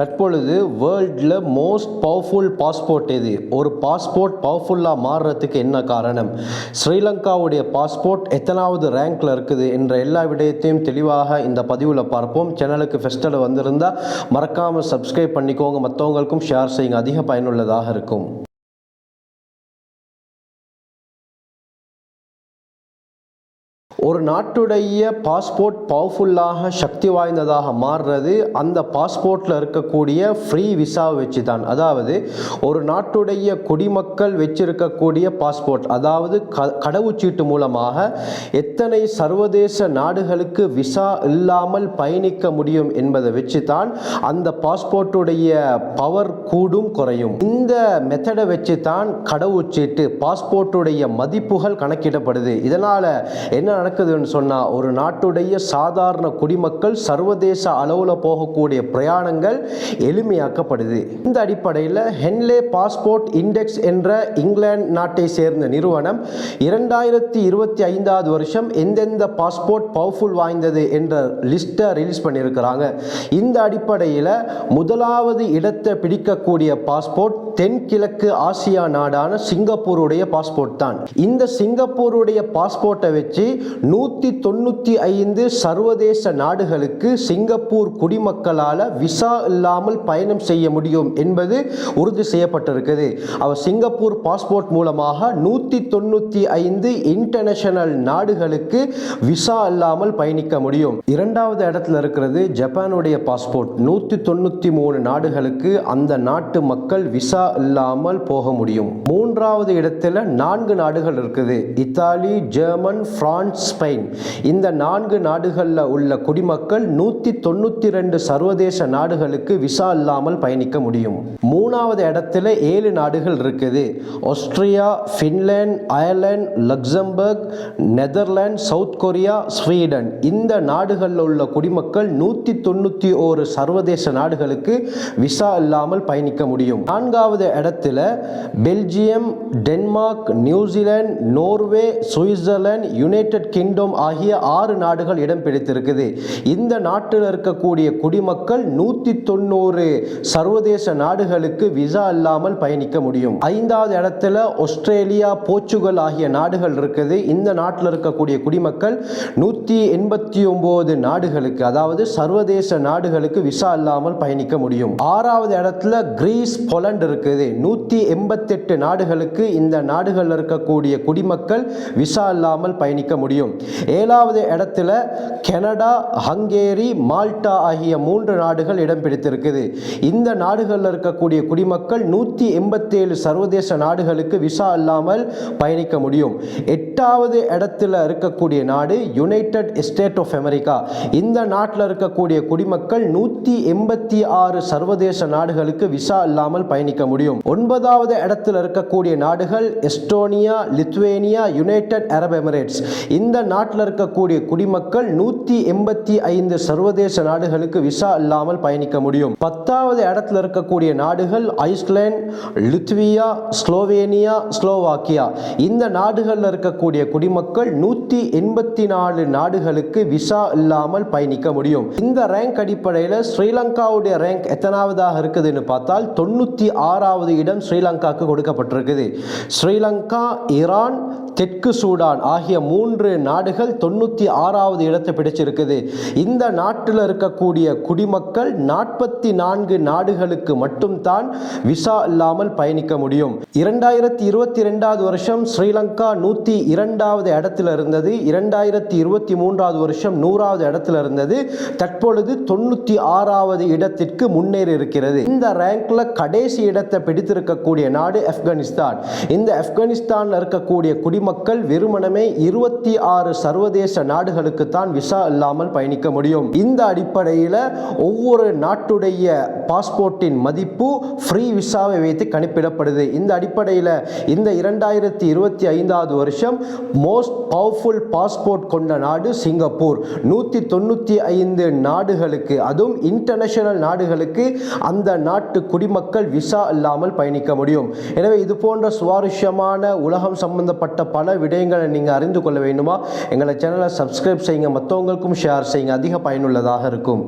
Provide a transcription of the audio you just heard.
தற்பொழுது வேர்ல்டில் most powerful passport எது? ஒரு பாஸ்போர்ட் பவர்ஃபுல்லாக மாறுறதுக்கு என்ன காரணம்? ஸ்ரீலங்காவுடைய பாஸ்போர்ட் எத்தனாவது ரேங்க்ல இருக்குது என்ற எல்லா விடயத்தையும் தெளிவாக இந்த பதிவில் பார்ப்போம். சேனலுக்கு ஃபெஸ்டில் வந்திருந்தால் மறக்காமல் சப்ஸ்கிரைப் பண்ணிக்கோங்க. மற்றவங்களுக்கும் ஷேர் செய்யுங்க. அதிக பயனுள்ளதாக இருக்கும். ஒரு நாட்டுடைய பாஸ்போர்ட் பவர்ஃபுல்லாக சக்தி வாய்ந்ததாக மாறுறது அந்த பாஸ்போர்ட்டில் இருக்கக்கூடிய ஃப்ரீ விசாவை வச்சு தான் அதாவது ஒரு நாட்டுடைய குடிமக்கள் வச்சிருக்கக்கூடிய பாஸ்போர்ட் அதாவது க கடவுச்சீட்டு மூலமாக எத்தனை சர்வதேச நாடுகளுக்கு விசா இல்லாமல் பயணிக்க முடியும் என்பதை வச்சு தான் அந்த பாஸ்போர்ட்டுடைய பவர் கூடும் குறையும். இந்த மெத்தடை வச்சு தான் கடவுச்சீட்டு பாஸ்போர்ட்டுடைய மதிப்புகள் கணக்கிடப்படுது. இதனால் என்ன நடக்குதுன்னு சொன்னால் ஒரு நாட்டுடைய சாதாரண குடிமக்கள் சர்வதேச அளவில் போகக்கூடிய பிரயாணங்கள் எளிமையாக்கப்படுது. இந்த அடிப்படையில் ஹென்லே பாஸ்போர்ட் இண்டெக்ஸ் என்ற இங்கிலாந்து நாட்டை சேர்ந்த நிறுவனம் இரண்டாயிரத்தி இருபத்தி ஐந்தாவது வருஷம் எந்தெந்த பாஸ்போர்ட் பவர்ஃபுல் வாய்ந்தது என்ற லிஸ்ட்டை ரிலீஸ் பண்ணியிருக்கிறாங்க. இந்த அடிப்படையில் முதலாவது இடத்தை பிடிக்கக்கூடிய பாஸ்போர்ட் தென்கிழக்கு ஆசியா நாடான சிங்கப்பூருடைய பாஸ்போர்ட் தான். இந்த சிங்கப்பூருடைய பாஸ்போர்ட்டை வச்சு நூற்றி தொண்ணூற்றி ஐந்து சர்வதேச நாடுகளுக்கு சிங்கப்பூர் குடிமக்களால் விசா இல்லாமல் பயணம் செய்ய முடியும் என்பது உறுதி செய்யப்பட்டிருக்குது. அவர் சிங்கப்பூர் பாஸ்போர்ட் மூலமாக நூற்றி தொண்ணூற்றி ஐந்து இன்டர்நேஷனல் நாடுகளுக்கு விசா இல்லாமல் பயணிக்க முடியும். இரண்டாவது இடத்துல இருக்கிறது ஜப்பானுடைய பாஸ்போர்ட். நூற்றி தொண்ணூற்றி மூணு நாடுகளுக்கு அந்த நாட்டு மக்கள் விசா இல்லாமல் போக முடியும். மூன்றாவது இடத்துல நான்கு நாடுகள் இருக்குது. Italy German France Spain. இந்த நான்கு நாடுகளில் உள்ள குடிமக்கள் நூற்றி தொண்ணூற்றி ரெண்டு சர்வதேச நாடுகளுக்கு விசா இல்லாமல் பயணிக்க முடியும். மூணாவது இடத்துல ஏழு நாடுகள் இருக்குது. Austria Finland Ireland Luxembourg Netherlands South Korea Sweden. இந்த நாடுகளில் உள்ள குடிமக்கள் நூற்றி தொண்ணூற்றி ஒரு சர்வதேச நாடுகளுக்கு விசா இல்லாமல் பயணிக்க முடியும். நான்காவது இடத்துல Belgium Denmark New Zealand Norway Switzerland United Kingdom ஆகிய ஆறு நாடுகள் இடம் பிடித்திருக்குது. இந்த நாட்டில் இருக்கக்கூடிய குடிமக்கள் நூற்றி தொண்ணூறு சர்வதேச நாடுகளுக்கு விசா இல்லாமல் பயணிக்க முடியும். ஐந்தாவது இடத்துல ஆஸ்திரேலியா போர்ச்சுகல் ஆகிய நாடுகள் இருக்குது. இந்த நாட்டில் இருக்கக்கூடிய குடிமக்கள் நூற்றி எண்பத்தி ஒன்பது நாடுகளுக்கு அதாவது சர்வதேச நாடுகளுக்கு விசா இல்லாமல் பயணிக்க முடியும். ஆறாவது இடத்துல கிரீஸ் பொலண்ட் இருக்குது. நூற்றி எண்பத்தெட்டு நாடுகளுக்கு இந்த நாடுகளில் இருக்கக்கூடிய குடிமக்கள் விசா இல்லாமல் பயணிக்க முடியும். ஏழாவது இடத்துல கனடா ஹங்கேரி மால்டா ஆகிய மூன்று நாடுகள் இடம் பிடித்திருக்குது. இந்த நாடுகளில் இருக்கக்கூடிய குடிமக்கள் நூற்றி எண்பத்தேழு சர்வதேச நாடுகளுக்கு விசா இல்லாமல் பயணிக்க முடியும். எட்டாவது இடத்துல இருக்கக்கூடிய நாடு யுனைடெட் ஸ்டேட் ஆஃப் அமெரிக்கா இந்த நாட்டில் இருக்கக்கூடிய குடிமக்கள் நூற்றி எண்பத்தி ஆறு சர்வதேச நாடுகளுக்கு விசா இல்லாமல் பயணிக்க முடியும். ஒன்பதாவது இடத்துல இருக்கக்கூடிய நாடுகள் Estonia Lithuania United Arab Emirates இந்த நாட்டில் இருக்கக்கூடிய குடிமக்கள் நூற்றி எண்பத்தி ஐந்து சர்வதேச நாடுகளுக்கு விசா இல்லாமல் பயணிக்க முடியும். பத்தாவது இடத்துல இருக்கக்கூடிய நாடுகள் ஐஸ்லாந்து லித்வியா ஸ்லோவேனியா ஸ்லோவாக்கியா. இந்த நாடுகளில் இருக்கக்கூடிய குடிமக்கள் நூற்றி எண்பத்தி நாலு நாடுகளுக்கு விசா இல்லாமல் பயணிக்க முடியும். இந்த ரேங்க் அடிப்படையில் ஸ்ரீலங்காவுடைய ரேங்க் எத்தனாவதாக இருக்குதுன்னு பார்த்தால் தொண்ணூற்றி ஆறாவது இடம் ஸ்ரீலங்காவுக்கு கொடுக்கப்பட்டிருக்குது. ஸ்ரீலங்கா ஈரான் தெற்கு சூடான் ஆகிய மூன்று நாடுகள் தொண்ணூற்றி ஆறாவது இடத்தை பிடிச்சிருக்குது. இந்த நாட்டில் இருக்கக்கூடிய குடிமக்கள் நாற்பத்தி நான்கு நாடுகளுக்கு மட்டும்தான் விசா இல்லாமல் பயணிக்க முடியும். இரண்டாயிரத்தி இருபத்தி ரெண்டாவது வருஷம் ஸ்ரீலங்கா நூற்றி இரண்டாவது இடத்துல இருந்தது. இரண்டாயிரத்தி இருபத்தி மூன்றாவது வருஷம் நூறாவது இடத்துல இருந்தது. தற்பொழுது தொண்ணூற்றி ஆறாவது இடத்திற்கு முன்னேறி இருக்கிறது. இந்த ரேங்க்ல கடைசி இடத்தை பிடித்திருக்கக்கூடிய நாடு ஆப்கானிஸ்தான். இந்த ஆப்கானிஸ்தானில் இருக்கக்கூடிய குடிமக்கள் வெறுமனமே இருபத்தி ஆறு சர்வதேச நாடுகளுக்கு தான் விசா இல்லாமல் பயணிக்க முடியும். இந்த அடிப்படையில் ஒவ்வொரு நாட்டுடைய பாஸ்போர்ட்டின் மதிப்பு ஃப்ரீ விசாவை வைத்து கணிப்பிடப்படுது. இந்த அடிப்படையில் இந்த இரண்டாயிரத்தி இருபத்தி ஐந்தாவது வருஷம் மோஸ்ட் பவர்ஃபுல் பாஸ்போர்ட் கொண்ட நாடு சிங்கப்பூர். நூற்றி தொண்ணூற்றி ஐந்து நாடுகளுக்கு அதுவும் இன்டர்நேஷனல் நாடுகளுக்கு அந்த நாட்டு குடிமக்கள் விசா இல்லாமல் பயணிக்க முடியும். எனவே இது போன்ற சுவாரஸ்யமான உலகம் சம்பந்தப்பட்ட பல விடயங்களை நீங்கள் அறிந்து கொள்ள வேண்டுமா? எங்களை சேனலை சப்ஸ்கிரைப் செய்யுங்க மற்றவங்களுக்கும் ஷேர் செய்யுங்க அதிக பயனுள்ளதாக இருக்கும்.